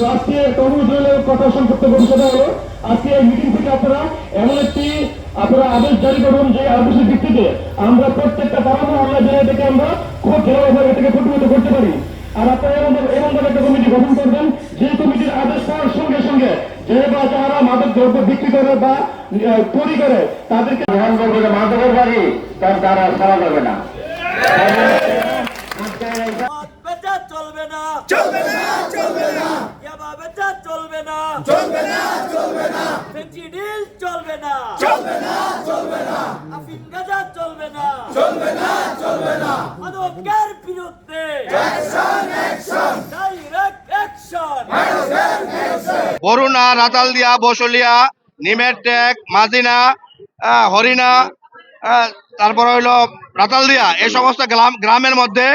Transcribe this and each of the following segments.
তো আজকে পারি। আর আপনারা এমন একটা কমিটি গঠন করবেন, যে কমিটির আদেশ পাওয়ার সঙ্গে সঙ্গে যে বা যারা মাদক বিক্রি করে বা তৈরি করে, তাদেরকে গ্রহণ বাড়ি সারা যাবে না মদ বেচা চলবে না চলবে না চলবে না ইয়াবা বেচা চলবে না। চলবে না চলবে না। ফেন্সিডিল চলবে না। চলবে না চলবে না। আফিম গাঁজা চলবে না। চলবে না চলবে না। মাদকের বিরুদ্ধে। অ্যাকশন অ্যাকশন ডাইরেক্ট অ্যাকশন বরুণা রাতালদিয়া বসলিয়া নিমের টেক মাদিনা হরিণা তারপর হইল রাতালদিয়া এই সমস্ত গ্রাম গ্রামের মধ্যে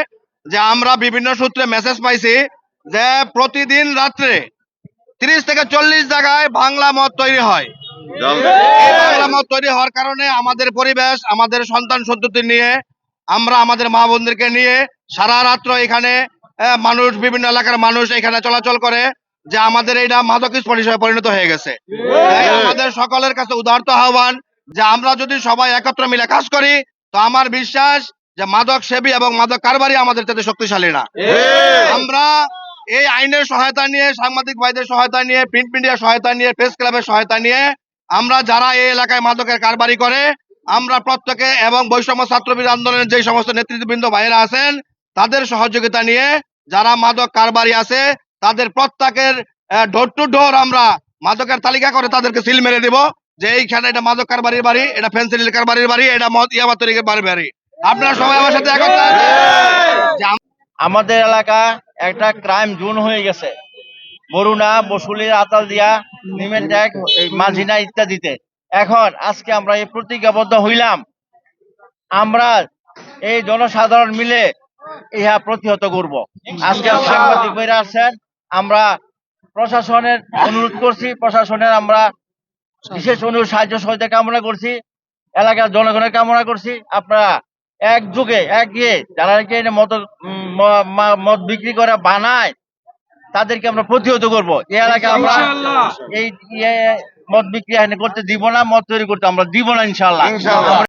যে আমরা বিভিন্ন সূত্রে মেসেজ পাইছি যে প্রতিদিন রাত্রে তিরিশ থেকে চল্লিশ জায়গায় বাংলা মদ তৈরি হয়। বাংলা মদ তৈরি হওয়ার কারণে আমাদের পরিবেশ আমাদের সন্তান সন্ততি নিয়ে আমরা আমাদের মা বোনদেরকে নিয়ে সারা রাত্র এখানে মানুষ বিভিন্ন এলাকার মানুষ এখানে চলাচল করে যে আমাদের এইটা মাদক স্পট হিসেবে পরিণত হয়ে গেছে। আমাদের সকলের কাছে আহ্বান যে আমরা যদি সবাই একত্র মিলে কাজ করি তো আমার বিশ্বাস যে মাদক সেবী এবং মাদক কারবারি আমাদের শক্তিশালী না। আমরা এই আইনের সহায়তা নিয়ে সাংবাদিক ভাইদের সহায়তা নিয়ে প্রিন্ট মিডিয়ার সহায়তা নিয়ে প্রেস ক্লাবের সহায়তা নিয়ে আমরা যারা এই এলাকায় মাদকের কারবারি করে আমরা প্রত্যেকে এবং বৈষম্য ছাত্রবিদ আন্দোলনের যে সমস্ত নেতৃত্ববৃন্দ ভাইয়েরা আছেন তাদের সহযোগিতা নিয়ে যারা মাদক কারবারি আছে তাদের প্রত্যেকের ডোর টু ডোর আমরা মাদকের তালিকা করে তাদেরকে সিল মেরে দিব যে এইখানে এটা মাদক কারবারির বাড়ি এটা ফেন্সিল কারবারির বাড়ি এটা মদ ইয়াবাতরিকের বাড়ি। বাড়ি আপনারা সবাই আমার সাথে একত্র আমাদের এলাকা একটা ক্রাইম জোন হয়ে গেছে। বরুণা বসুলি আতাল দিয়া নিমেন ট্যাগ মাঝিনা ইত্যাদিতে। এখন আজকে আমরা এই প্রতিজ্ঞাবদ্ধ হইলাম। আমরা এই জনসাধারণ মিলে ইহা প্রতিহত করব। আজকে সাংবাদিক ভাইরা আছেন, আমরা প্রশাসনের অনুরোধ করছি, প্রশাসনের আমরা বিশেষ অনুরোধ, সাহায্য সহযোগিতা কামনা করছি, এলাকার জনগণের কামনা করছি। আপনারা একযোগে এক ইয়ে যারা মত এই মদ ম- মদ বিক্রি করে বানায় তাদেরকে আমরা প্রতিহত করব। এই এলাকায় আমরা এই মদ বিক্রি এখানে করতে দিব না মদ তৈরি করতে আমরা দিব না ইনশাল্লাহ